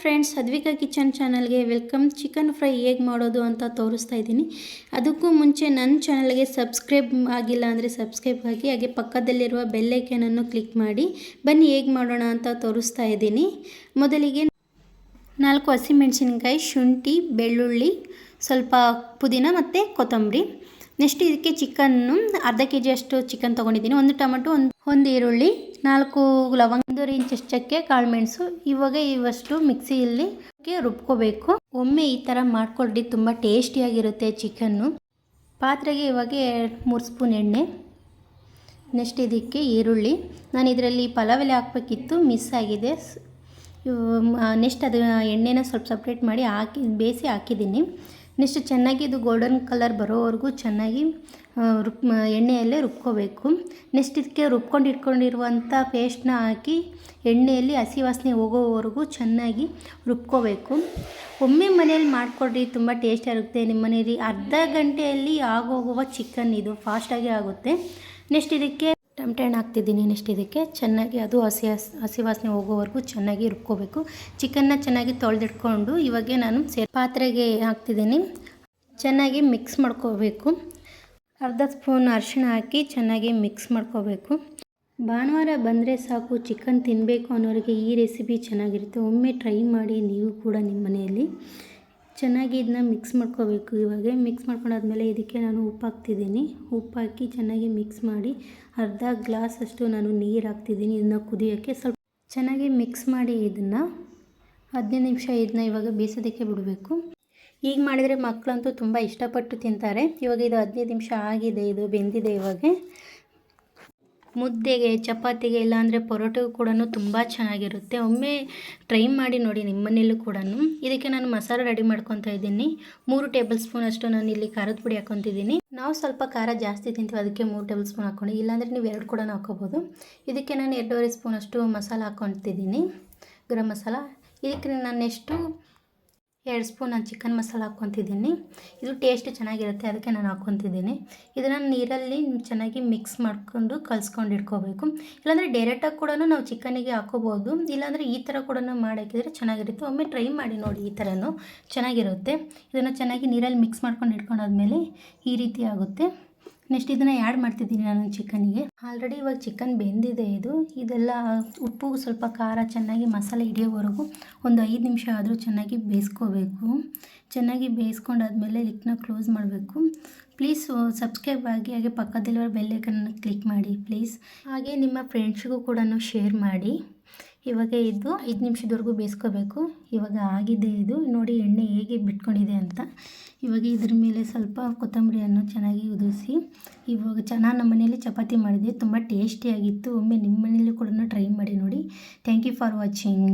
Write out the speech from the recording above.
Friends Advika kitchen ಚಾನಲ್ಗೆ welcome chicken fry ಹೇಗೆ ಮಾಡೋದು ಅಂತ ತೋರಿಸ್ತಾ ಇದ್ದೀನಿ. ಅದಕ್ಕೂ ಮುಂಚೆ ನನ್ನ ಚಾನಲ್ಗೆ ಸಬ್ಸ್ಕ್ರೈಬ್ ಆಗಿಲ್ಲ ಅಂದರೆ ಸಬ್ಸ್ಕ್ರೈಬ್ ಆಗಿ, ಹಾಗೆ ಪಕ್ಕದಲ್ಲಿರುವ ಬೆಲ್ಲೈಕನನ್ನು ಕ್ಲಿಕ್ ಮಾಡಿ. ಬನ್ನಿ ಹೇಗೆ ಮಾಡೋಣ ಅಂತ ತೋರಿಸ್ತಾ ಇದ್ದೀನಿ. ಮೊದಲಿಗೆ ನಾಲ್ಕು ಹಸಿಮೆಣಸಿನ್ಕಾಯಿ, ಶುಂಠಿ, ಬೆಳ್ಳುಳ್ಳಿ, ಸ್ವಲ್ಪ ಪುದೀನ ಮತ್ತು ಕೊತ್ತಂಬರಿ. ನೆಕ್ಸ್ಟ್ ಇದಕ್ಕೆ ಚಿಕನ್ನು ಅರ್ಧ ಕೆ ಜಿಯಷ್ಟು ಚಿಕನ್ ತೊಗೊಂಡಿದ್ದೀನಿ. ಒಂದು ಟೊಮೆಟೊ, ಒಂದು ಒಂದು ಈರುಳ್ಳಿ, ನಾಲ್ಕು ಲವಂಗ ಒಂದು ಇಂಚ್ ಚಕ್ಕೆ ಕಾಳು ಮೆಣಸು, ಇವಾಗ ಇವಷ್ಟು ಮಿಕ್ಸಿಯಲ್ಲಿ ರುಬ್ಕೋಬೇಕು. ಒಮ್ಮೆ ಈ ಥರ ಮಾಡ್ಕೊಳ್ರಿ, ತುಂಬ ಟೇಸ್ಟಿಯಾಗಿರುತ್ತೆ ಚಿಕನ್ನು. ಪಾತ್ರೆಗೆ ಇವಾಗ ಮೂರು ಸ್ಪೂನ್ ಎಣ್ಣೆ, ನೆಕ್ಸ್ಟ್ ಇದಕ್ಕೆ ಈರುಳ್ಳಿ. ನಾನು ಇದರಲ್ಲಿ ಪಲಾವ್ ಎಲ್ಲ ಹಾಕಬೇಕಿತ್ತು, ಮಿಸ್ ಆಗಿದೆ. ನೆಕ್ಸ್ಟ್ ಅದು ಎಣ್ಣೆನ ಸ್ವಲ್ಪ ಸಪ್ರೇಟ್ ಮಾಡಿ ಹಾಕಿ, ಬೇಯಿಸಿ ಹಾಕಿದ್ದೀನಿ. ನೆಕ್ಸ್ಟ್ ಚೆನ್ನಾಗಿ ಇದು ಗೋಲ್ಡನ್ ಕಲರ್ ಬರೋವರೆಗೂ ಚೆನ್ನಾಗಿ ರುಬ್ ಎಣ್ಣೆಯಲ್ಲೇ ರುಬ್ಕೋಬೇಕು. ನೆಕ್ಸ್ಟ್ ಇದಕ್ಕೆ ರುಬ್ಕೊಂಡು ಇಟ್ಕೊಂಡಿರುವಂಥ ಪೇಸ್ಟ್ನ ಹಾಕಿ ಎಣ್ಣೆಯಲ್ಲಿ ಹಸಿ ವಾಸನೆ ಹೋಗೋವರೆಗೂ ಚೆನ್ನಾಗಿ ರುಬ್ಕೋಬೇಕು. ಒಮ್ಮೆ ಮನೆಯಲ್ಲಿ ಮಾಡಿಕೊಡ್ರಿ, ತುಂಬ ಟೇಸ್ಟ್ ಆಗುತ್ತೆ ನಿಮ್ಮ ಮನೆಯಲ್ಲಿ ಅರ್ಧ ಗಂಟೆಯಲ್ಲಿ ಆಗೋಗುವ ಚಿಕನ್ ಇದು ಫಾಸ್ಟಾಗಿ ಆಗುತ್ತೆ. ನೆಕ್ಸ್ಟ್ ಇದಕ್ಕೆ ಟಮಟೆ ಹಣ್ಣು ಹಾಕ್ತಿದ್ದೀನಿ ನೆಕ್ಸ್ಟ್ ಇದಕ್ಕೆ. ಚೆನ್ನಾಗಿ ಅದು ಹಸಿ ಹಸ್ ವಾಸನೆ ಹೋಗೋವರೆಗೂ ಚೆನ್ನಾಗಿ ರುಬ್ಕೋಬೇಕು. ಚಿಕನ್ನ ಚೆನ್ನಾಗಿ ತೊಳೆದಿಟ್ಕೊಂಡು ಇವಾಗೆ ನಾನು ಸೇ, ಪಾತ್ರೆಗೆ ಹಾಕ್ತಿದ್ದೀನಿ. ಚೆನ್ನಾಗಿ ಮಿಕ್ಸ್ ಮಾಡ್ಕೋಬೇಕು. ಅರ್ಧ ಸ್ಪೂನ್ ಅರಿಶಿಣ ಹಾಕಿ ಚೆನ್ನಾಗಿ ಮಿಕ್ಸ್ ಮಾಡ್ಕೋಬೇಕು. ಭಾನುವಾರ ಬಂದರೆ ಸಾಕು ಚಿಕನ್ ತಿನ್ನಬೇಕು ಅನ್ನೋರಿಗೆ ಈ ರೆಸಿಪಿ ಚೆನ್ನಾಗಿರುತ್ತೆ. ಒಮ್ಮೆ ಟ್ರೈ ಮಾಡಿ ನೀವು ಕೂಡ ನಿಮ್ಮ ಮನೆಯಲ್ಲಿ ಚೆನ್ನಾಗಿ ಇದನ್ನ ಮಿಕ್ಸ್ ಮಾಡ್ಕೋಬೇಕು. ಇವಾಗ ಮಿಕ್ಸ್ ಮಾಡ್ಕೊಂಡಾದ್ಮೇಲೆ ಇದಕ್ಕೆ ನಾನು ಉಪ್ಪು ಹಾಕ್ತಿದ್ದೀನಿ ಉಪ್ಪು ಹಾಕಿ ಚೆನ್ನಾಗಿ ಮಿಕ್ಸ್ ಮಾಡಿ ಅರ್ಧ ಗ್ಲಾಸ್ ಅಷ್ಟು ನಾನು ನೀರು ಹಾಕ್ತಿದ್ದೀನಿ ಇದನ್ನ ಕುದಿಯೋಕ್ಕೆ. ಸ್ವಲ್ಪ ಚೆನ್ನಾಗಿ ಮಿಕ್ಸ್ ಮಾಡಿ ಇದನ್ನು ಹದಿನೈದು ನಿಮಿಷ ಇದನ್ನ ಇವಾಗ ಬೇಯಿಸೋದಕ್ಕೆ ಬಿಡಬೇಕು. ಈಗ ಮಾಡಿದರೆ ಮಕ್ಕಳಂತೂ ತುಂಬ ಇಷ್ಟಪಟ್ಟು ತಿಂತಾರೆ. ಇವಾಗ ಇದು ಹದಿನೈದು ನಿಮಿಷ ಆಗಿದೆ, ಇದು ಬೆಂದಿದೆ ಇವಾಗ. ಮುದ್ದೆಗೆ, ಚಪಾತಿಗೆ ಇಲ್ಲಾಂದರೆ ಪರೋಟೆಗೂ ಕೂಡ ತುಂಬ ಚೆನ್ನಾಗಿರುತ್ತೆ. ಒಮ್ಮೆ ಟ್ರೈ ಮಾಡಿ ನೋಡಿ ನಿಮ್ಮ ಮನೆಯಲ್ಲೂ ಕೂಡ ಇದಕ್ಕೆ ನಾನು ಮಸಾಲೆ ರೆಡಿ ಮಾಡ್ಕೊತಾ ಇದ್ದೀನಿ. ಮೂರು ಟೇಬಲ್ ಸ್ಪೂನ್ ಅಷ್ಟು ನಾನು ಇಲ್ಲಿ ಖಾರದ ಪುಡಿ ಹಾಕೊತಿದ್ದೀನಿ ನಾವು ಸ್ವಲ್ಪ ಖಾರ ಜಾಸ್ತಿ ತಿಂತೀವಿ, ಅದಕ್ಕೆ ಮೂರು ಟೇಬಲ್ ಸ್ಪೂನ್ ಹಾಕ್ಕೊಂಡು. ಇಲ್ಲಾಂದರೆ ನೀವು ಎರಡು ಕೂಡ ಹಾಕೋಬೋದು ಇದಕ್ಕೆ ನಾನು ಎರಡೂವರೆ ಸ್ಪೂನ್ ಅಷ್ಟು ಮಸಾಲ ಹಾಕ್ಕೊತಿದ್ದೀನಿ ಗರಂ ಮಸಾಲ. ಇದಕ್ಕೆ ನಾನು ನೆಕ್ಸ್ಟು ಎರಡು ಸ್ಪೂನ್ ನಾನು ಚಿಕನ್ ಮಸಾಲ ಹಾಕ್ಕೊತಿದ್ದೀನಿ. ಇದು ಟೇಸ್ಟ್ ಚೆನ್ನಾಗಿರುತ್ತೆ, ಅದಕ್ಕೆ ನಾನು ಹಾಕ್ಕೊತಿದ್ದೀನಿ. ಇದನ್ನು ನೀರಲ್ಲಿ ಚೆನ್ನಾಗಿ ಮಿಕ್ಸ್ ಮಾಡ್ಕೊಂಡು ಕಲಿಸ್ಕೊಂಡು ಇಟ್ಕೋಬೇಕು. ಇಲ್ಲಾಂದರೆ ಡೈರೆಕ್ಟಾಗಿ ಕೂಡ ನಾವು ಚಿಕನಿಗೆ ಹಾಕೋಬೋದು. ಇಲ್ಲಾಂದರೆ ಈ ಥರ ಕೂಡ ಮಾಡಾಕಿದರೆ ಚೆನ್ನಾಗಿರುತ್ತೆ. ಒಮ್ಮೆ ಟ್ರೈ ಮಾಡಿ ನೋಡಿ ಈ ಥರನೂ ಚೆನ್ನಾಗಿರುತ್ತೆ. ಇದನ್ನು ಚೆನ್ನಾಗಿ ನೀರಲ್ಲಿ ಮಿಕ್ಸ್ ಮಾಡ್ಕೊಂಡು ಇಟ್ಕೊಂಡಾದ್ಮೇಲೆ ಈ ರೀತಿ ಆಗುತ್ತೆ. ನೆಕ್ಸ್ಟ್ ಇದನ್ನು ಆ್ಯಡ್ ಮಾಡ್ತಿದ್ದೀನಿ ನಾನು ಚಿಕನ್ಗೆ ಆಲ್ರೆಡಿ ಇವಾಗ ಚಿಕನ್ ಬೆಂದಿದೆ ಇದು. ಇದೆಲ್ಲ ಉಪ್ಪು ಸ್ವಲ್ಪ ಖಾರ ಚೆನ್ನಾಗಿ ಮಸಾಲೆ ಹಿಡಿಯೋವರೆಗೂ ಒಂದು ಐದು ನಿಮಿಷ ಆದರೂ ಚೆನ್ನಾಗಿ ಬೇಯಿಸ್ಕೋಬೇಕು. ಚೆನ್ನಾಗಿ ಬೇಯಿಸ್ಕೊಂಡಾದ್ಮೇಲೆ ಲಿಕ್ನ ಕ್ಲೋಸ್ ಮಾಡಬೇಕು. ಪ್ಲೀಸ್ ಸಬ್ಸ್ಕ್ರೈಬ್ ಆಗಿ ಹಾಗೆ ಪಕ್ಕದಲ್ಲಿರೋ ಬೆಲ್ಲೈಕನ್ನ ಕ್ಲಿಕ್ ಮಾಡಿ ಪ್ಲೀಸ್ ಹಾಗೆ ನಿಮ್ಮ ಫ್ರೆಂಡ್ಸ್ಗೂ ಕೂಡ ಶೇರ್ ಮಾಡಿ. ಇವಾಗ ಇದು ಐದು ನಿಮಿಷದವರೆಗೂ ಬೇಯಿಸ್ಕೋಬೇಕು. ಇವಾಗ ಆಗಿದೆ ಇದು. ನೋಡಿ, ಎಣ್ಣೆ ಹೇಗೆ ಬಿಟ್ಕೊಂಡಿದೆ ಅಂತ. ಇವಾಗ ಇದ್ರ ಮೇಲೆ ಸ್ವಲ್ಪ ಕೊತ್ತಂಬರಿಯನ್ನು ಚೆನ್ನಾಗಿ ಉದಿಸಿ ಇವಾಗ ಚೆನ್ನಾಗಿ ನಮ್ಮ ಮನೇಲಿ ಚಪಾತಿ ಮಾಡಿದೆ ತುಂಬ ಟೇಸ್ಟಿಯಾಗಿತ್ತು. ಒಮ್ಮೆ ನಿಮ್ಮ ಮನೇಲಿ ಕೂಡ ಟ್ರೈ ಮಾಡಿ ನೋಡಿ. Thank you for watching.